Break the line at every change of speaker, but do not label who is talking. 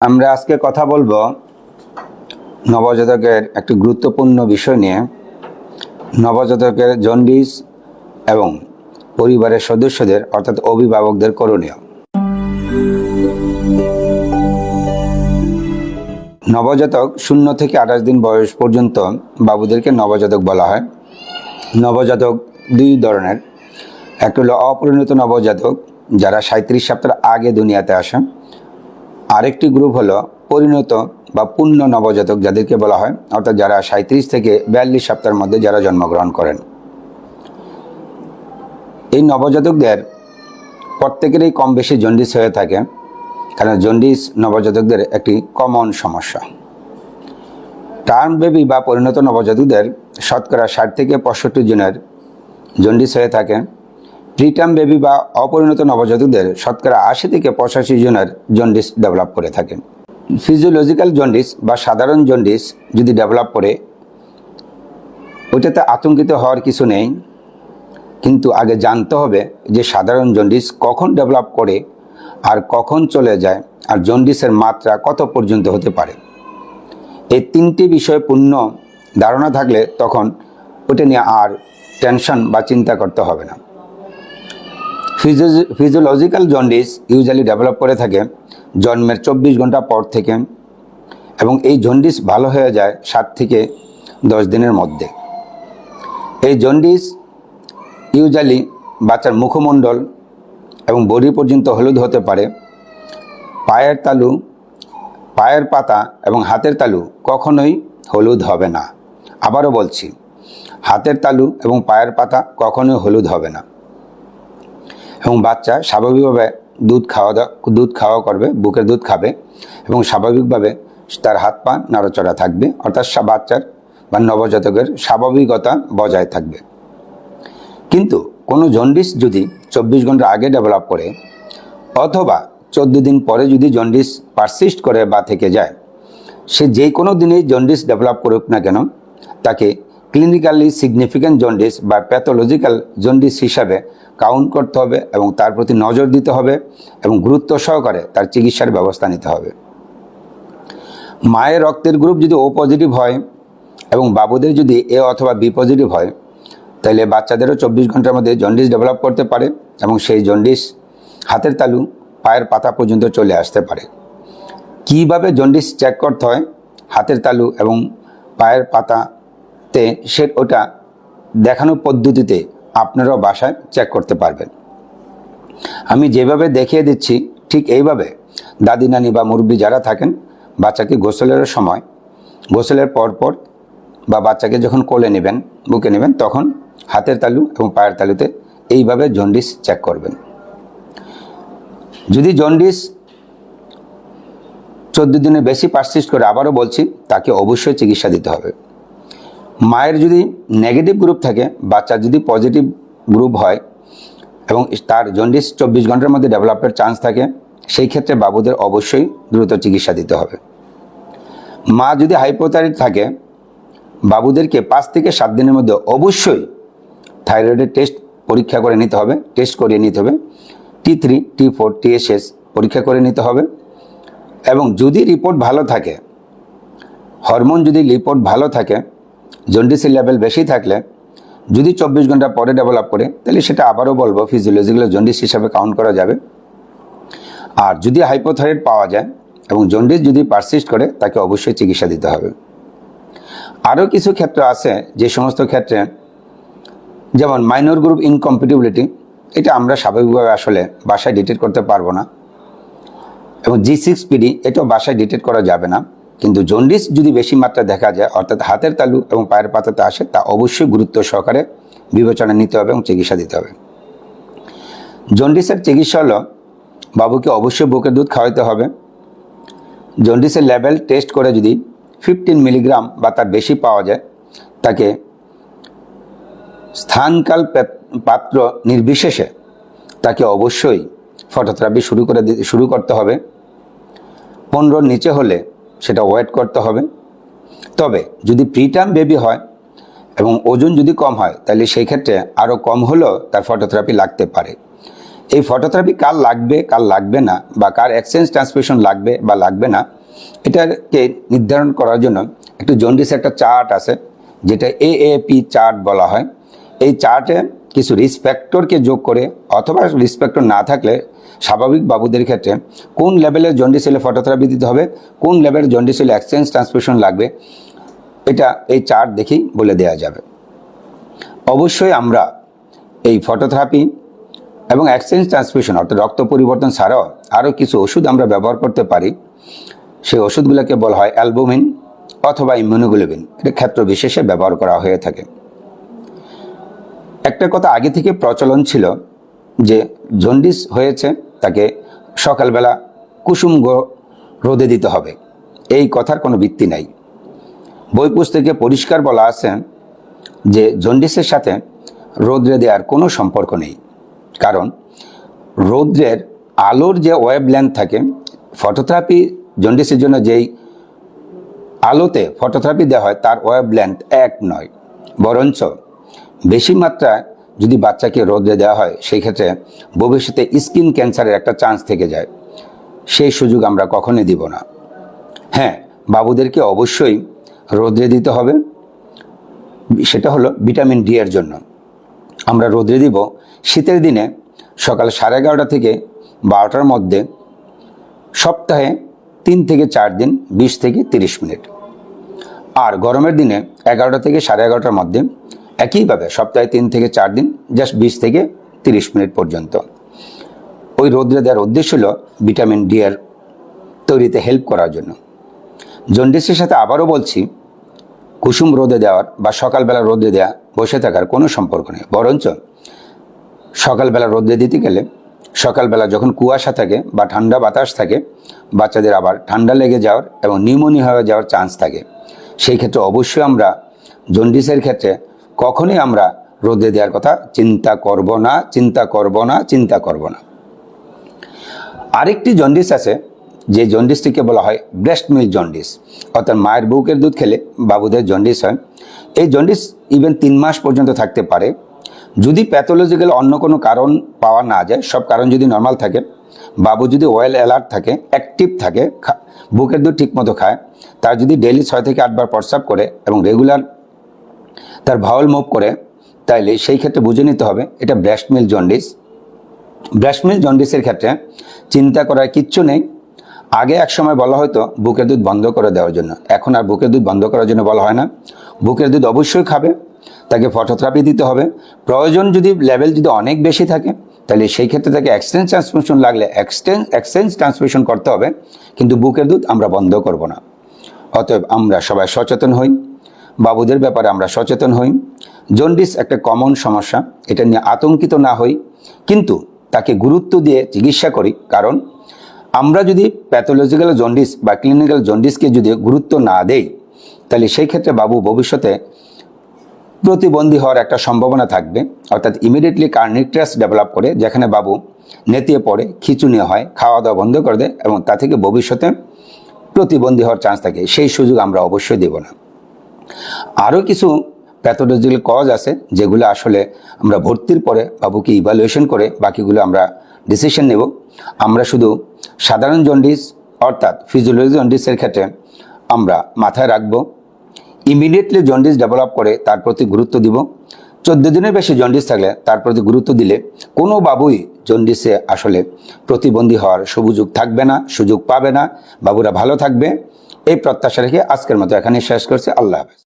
আমরা আজকে কথা বলব নবজাতকের একটি গুরুত্বপূর্ণ বিষয় নিয়ে। নবজাতকের জন্ডিস এবং পরিবারের সদস্যদের, অর্থাৎ অভিভাবকদের করণীয়। নবজাতক শূন্য থেকে আঠাশ দিন বয়স পর্যন্ত বাবুদেরকে নবজাতক বলা হয়। নবজাতক দুই ধরনের। একটা হলো অপরিণত নবজাতক, যারা সাঁত্রিশ সপ্তাহ আগে দুনিয়াতে আসে আরেকটি গ্রুপ হলো পরিণত বা পূর্ণ নবজাতক যাদেরকে বলা হয়, অর্থাৎ যারা সাঁত্রিশ থেকে বিয়াল্লিশ সপ্তাহের মধ্যে যারা জন্মগ্রহণ করেন। এই নবজাতকদের প্রত্যেকেরই কম বেশি জন্ডিস হয়ে থাকে, কারণ জন্ডিস নবজাতকদের একটি কমন সমস্যা। টার্ম বেবি বা পরিণত নবজাতকদের শতকরা ষাট থেকে পঁয়ষট্টি জনের জন্ডিস হয়ে থাকে প্রিটার্ম বেবি বা অপরিণত নবজাতকদের শতকরা আশি থেকে পঁচাশি জনের জন্ডিস ডেভেলপ করে থাকে। ফিজিওলজিক্যাল জন্ডিস বা সাধারণ জন্ডিস যদি ডেভেলপ করে ওইটাতে আতঙ্কিত হওয়ার কিছু নেই। কিন্তু আগে জানতে হবে যে সাধারণ জন্ডিস কখন ডেভেলপ করে আর কখন চলে যায় আর জন্ডিসের মাত্রা কত পর্যন্ত হতে পারে। এই তিনটি বিষয়ে পূর্ণ ধারণা থাকলে তখন ওটা নিয়ে আর টেনশন বা চিন্তা করতে হবে না। ফিজিওলজিক্যাল জন্ডিস ইউজুয়ালি ডেভেলপ করে থাকে জন্মের চব্বিশ ঘণ্টা পর থেকে এবং এই জন্ডিস ভালো হয়ে যায় সাত থেকে দশ দিনের মধ্যে। এই জন্ডিস ইউজুয়ালি বাচ্চার মুখমণ্ডল এবং বডি পর্যন্ত হলুদ হতে পারে। পায়ের তালু, পায়ের পাতা এবং হাতের তালু কখনোই হলুদ হবে না। আবারও বলছি, হাতের তালু এবং পায়ের পাতা কখনোই হলুদ হবে না। এবং বাচ্চা স্বাভাবিকভাবে দুধ খাওয়া দাওয়া দুধ খাওয়া করবে, বুকের দুধ খাবে এবং স্বাভাবিকভাবে তার হাত পা নাড়াচড়া থাকবে, অর্থাৎ বাচ্চার বা নবজাতকের স্বাভাবিকতা বজায় থাকবে। কিন্তু কোনো জন্ডিস যদি চব্বিশ ঘণ্টা আগে ডেভেলপ করে অথবা চোদ্দ দিন পরে যদি জন্ডিস পারসিস্ট করে বা থেকে যায়, সে যে কোনো দিনেই জন্ডিস ডেভেলপ করুক না কেন, তাকে ক্লিনিক্যালি সিগনিফিক্যান্ট জন্ডিস বা প্যাথোলজিক্যাল জন্ডিস হিসাবে কাউন্ট করতে হবে এবং তার প্রতি নজর দিতে হবে এবং গুরুত্ব সহকারে তার চিকিৎসার ব্যবস্থা নিতে হবে। মায়ের রক্তের গ্রুপ যদি ও পজিটিভ হয় এবং বাবুদের যদি এ অথবা বি পজিটিভ হয়, তাহলে বাচ্চাদেরও চব্বিশ ঘণ্টার মধ্যে জন্ডিস ডেভেলপ করতে পারে এবং সেই জন্ডিস হাতের তালু, পায়ের পাতা পর্যন্ত চলে আসতে পারে। কীভাবে জন্ডিস চেক করতে হয়? হাতের তালু এবং পায়ের পাতাতে সে ওটা দেখানো পদ্ধতিতে আপনারাও বাসায় চেক করতে পারবেন। আমি যেভাবে দেখিয়ে দিচ্ছি, ঠিক এইভাবে দাদি, নানি বা মুরব্বী যারা থাকেন, বাচ্চাকে গোসলের সময়, গোসলের পর পর বা বাচ্চাকে যখন কোলে নেবেন, বুকে নেবেন, তখন হাতের তালু এবং পায়ের তালুতে এইভাবে জন্ডিস চেক করবেন। যদি জন্ডিস চোদ্দ দিনের বেশি পারসিস্ট করে আবারও বলছি, তাকে অবশ্যই চিকিৎসা দিতে হবে। মায়ের যদি নেগেটিভ গ্রুপ থাকে, বাচ্চার যদি পজিটিভ গ্রুপ হয়, এবং তার জন্ডিস চব্বিশ ঘণ্টার মধ্যে ডেভেলপের চান্স থাকে, সেই ক্ষেত্রে বাবুদের অবশ্যই দ্রুত চিকিৎসা দিতে হবে। মা যদি হাইপোথাইরয়েড থাকে, বাবুদেরকে পাঁচ থেকে সাত দিনের মধ্যে অবশ্যই থাইরয়েডের টেস্ট পরীক্ষা করে নিতে হবে টেস্ট করিয়ে নিতে হবে। T three T four TSS পরীক্ষা করে নিতে হবে। এবং যদি রিপোর্ট ভালো থাকে হরমোন যদি রিপোর্ট ভালো থাকে জন্ডিসের লেভেল বেশি থাকলে, যদি চব্বিশ ঘণ্টা পরে ডেভেলপ করে, তাহলে সেটা আবারও বলব ফিজিওলজিক্যাল জন্ডিস হিসাবে কাউন্ট করা যাবে। আর যদি হাইপোথাইরয়েড পাওয়া যায় এবং জন্ডিস যদি পারসিস্ট করে, তাকে অবশ্যই চিকিৎসা দিতে হবে। আরও কিছু ক্ষেত্র আছে যে সমস্ত ক্ষেত্রে, যেমন মাইনর গ্রুপ ইনকম্পিটিবিলিটি এটা আমরা স্বাভাবিকভাবে আসলে বাসায় ডিটেক্ট করতে পারব না। এবং জি সিক্স পিডি এটাও বাসায় ডিটেক্ট করা যাবে না। কিন্তু জন্ডিস যদি বেশি মাত্রা দেখা যায়, অর্থাৎ হাতের তালু এবং পায়ের পাতাতে আসে, তা অবশ্যই গুরুত্ব সহকারে বিবেচনা নিতে হবে এবং চিকিৎসা দিতে হবে। জন্ডিসের চিকিৎসা হলো, বাবুকে অবশ্যই বুকের দুধ খাওয়াতে হবে। জন্ডিসের লেভেল টেস্ট করে যদি ফিফটিন মিলিগ্রাম বা তার বেশি পাওয়া যায়, তাকে স্থানকাল পাত্র নির্বিশেষে তাকে অবশ্যই ফটোথেরাপি শুরু করে শুরু করতে হবে। পনেরোর নিচে হলে সেটা ওয়েট করতে হবে। তবে যদি প্রিটার্ম বেবি হয় এবং ওজন যদি কম হয়, তাহলে সেই ক্ষেত্রে আরও কম হলেও তার ফটোথেরাপি লাগতে পারে। এই ফটোথেরাপি কার লাগবে কার লাগবে না, বা কার এক্সচেঞ্জ ট্রান্সমিশন লাগবে বা লাগবে না, এটাকে নির্ধারণ করার জন্য একটু জন্ডিস একটা চার্ট আছে, যেটা এএপি চার্ট বলা হয়। এই চার্টে কিছু রিস্ক যোগ করে, অথবা রিস্ক না থাকলে স্বাভাবিক বাবুদের ক্ষেত্রে কোন লেভেলের জন্ডিস হলে ফটোথেরাপি দিতে হবে, কোন লেভেলের জন্ডিস এক্সচেঞ্জ ট্রান্সমিশন লাগবে, এটা এই চার্ট দেখেই বলে দেওয়া যাবে। অবশ্যই আমরা এই ফটোথেরাপি এবং এক্সচেঞ্জ ট্রান্সমিশন অর্থাৎ রক্ত পরিবর্তন ছাড়াও আরও কিছু ওষুধ আমরা ব্যবহার করতে পারি, সেই ওষুধগুলোকে বলা হয় অ্যালবুমিন অথবা ইমিউনোগ্লোবিন এটা ক্ষেত্র বিশেষে ব্যবহার করা হয়ে থাকে। একটা কথা আগে থেকে প্রচলন ছিল যে জন্ডিস হয়েছে তাকে সকালবেলা কুসুম রোদে দিতে হবে। এই কথার কোনো ভিত্তি নাই। বই পুস্তকে পরিষ্কার বলা আছে যে জন্ডিসের সাথে রোদ্রে দেওয়ার কোনো সম্পর্ক নেই। কারণ রৌদ্রের আলোর যে ওয়েব থাকে ফটোথেরাপি জন্ডিসের জন্য যেই আলোতে ফটোথেরাপি দেওয়া হয়, তার ওয়েব লেন্থ এক নয়। বরঞ্চ বেশি মাত্রায় যদি বাচ্চাকে রোদ্রে দেওয়া হয় সেই ক্ষেত্রে ভবিষ্যতে স্কিন ক্যান্সারের একটা চান্স থেকে যায়। সেই সুযোগ আমরা কখনোই দিব না। হ্যাঁ বাবুদেরকে অবশ্যই রোদ্রে দিতে হবে। সেটা হলো ভিটামিন ডি এর জন্য। আমরা রোদ্রে দিব। শীতের দিনে সকাল সাড়ে এগারোটা থেকে বারোটার মধ্যে সপ্তাহে তিন থেকে চার দিন, বিশ থেকে তিরিশ মিনিট। আর গরমের দিনে এগারোটা থেকে সাড়ে এগারোটার মধ্যে একইভাবে সপ্তাহে তিন থেকে চার দিন জাস্ট বিশ থেকে তিরিশ মিনিট পর্যন্ত। ওই রোদ্রে দেওয়ার উদ্দেশ্য হলো ভিটামিন ডি এর তৈরিতে হেল্প করার জন্য। জন্ডিসের সাথে আবারও বলছি, কুসুম রোদে দেওয়ার বা সকালবেলা রোদে দেওয়া বসে থাকার কোনো সম্পর্ক নেই। বরঞ্চ সকালবেলা রোদে দিতে গেলে সকালবেলা যখন কুয়াশা থাকে বা ঠান্ডা বাতাস থাকে, বাচ্চাদের আবার ঠান্ডা লেগে যাওয়ার এবং নিউমোনিয়া হয়ে যাওয়ার চান্স থাকে। সেই ক্ষেত্রে অবশ্যই আমরা জন্ডিসের ক্ষেত্রে কখনোই আমরা রোদে দেওয়ার কথা চিন্তা করব না, চিন্তা করব না, চিন্তা করব না। আরেকটি জন্ডিস আছে, যে জন্ডিসটিকে বলা হয় ব্রেস্ট মিল্ক জন্ডিস। অর্থাৎ মায়ের বুকের দুধ খেলে বাবুদের জন্ডিস হয়। এই জন্ডিস ইভেন তিন মাস পর্যন্ত থাকতে পারে। যদি প্যাথোলজিক্যাল অন্য কোনো কারণ পাওয়া না যায়, সব কারণ যদি নর্মাল থাকে, বাবু যদি ওয়েল অ্যালার্ট থাকে অ্যাক্টিভ থাকে বুকের দুধ ঠিকমতো খায়, তার যদি ডেইলি ছয় থেকে আটবার প্রস্রাব করে এবং রেগুলার তার ভাওয়াল মুভ করে, তাইলে সেই ক্ষেত্রে বুঝে নিতে হবে, এটা breast milk jaundice breast milk জন্ডিসের ক্ষেত্রে চিন্তা করার কিচ্ছু নেই। আগে এক সময় বলা হয়তো বুকের দুধ বন্ধ করে দেওয়ার জন্য। এখন আর বুকের দুধ বন্ধ করার জন্য বলা হয় না। বুকের দুধ অবশ্যই খাবে, তাকে ফটোথেরাপি দিতে হবে। প্রয়োজন যদি লেভেল যদি অনেক বেশি থাকে তাহলে সেই ক্ষেত্রে তাকে এক্সচেঞ্জ ট্রান্সমিশন লাগলে এক্সচেঞ্জ এক্সচেঞ্জ ট্রান্সমিশন করতে হবে, কিন্তু বুকের দুধ আমরা বন্ধ করব না। অতএব আমরা সবাই সচেতন হই। বাবুদের ব্যাপারে আমরা সচেতন হই। জন্ডিস একটা কমন সমস্যা, এটা নিয়ে আতঙ্কিত না হই, কিন্তু তাকে গুরুত্ব দিয়ে চিকিৎসা করি, কারণ আমরা যদি প্যাথোলজিক্যাল জন্ডিস বা ক্লিনিক্যাল জন্ডিসকে যদি গুরুত্ব না দেই, তাহলে সেই ক্ষেত্রে বাবু ভবিষ্যতে প্রতিবন্ধী হওয়ার একটা সম্ভাবনা থাকবে। অর্থাৎ ইমিডিয়েটলি কার্নিক ডেভেলপ করে, যেখানে বাবু নেতিয়ে পড়ে, খিচুনি হয় খাওয়া দাওয়া বন্ধ করে দেয় এবং তা থেকে ভবিষ্যতে প্রতিবন্ধী হওয়ার চান্স থাকে। সেই সুযোগ আমরা অবশ্যই দেব না। আরও কিছু প্যাথোলজিক্যাল কজ আছে, যেগুলো আসলে আমরা ভর্তির পরে বাবুকে ইভ্যালুয়েশন করে বাকিগুলো আমরা ডিসিশন নেব। আমরা শুধু সাধারণ জন্ডিস অর্থাৎ ফিজিওলজি জন্ডিসের ক্ষেত্রে আমরা মাথায় রাখব। ইমিডিয়েটলি জন্ডিস ডেভেলপ করে তার প্রতি গুরুত্ব দিব। চোদ্দ দিনের বেশি জন্ডিস থাকলে তার প্রতি গুরুত্ব দিলে কোনো বাবুই জন্ডিসে আসলে প্রতিবন্ধী হওয়ার সুযোগ থাকবে না, সুযোগ পাবে না। বাবুরা ভালো থাকবে। এই প্রত্যাশা রেখে আজকের মতো এখানে শেষ করছি। আল্লাহ হাফেজ।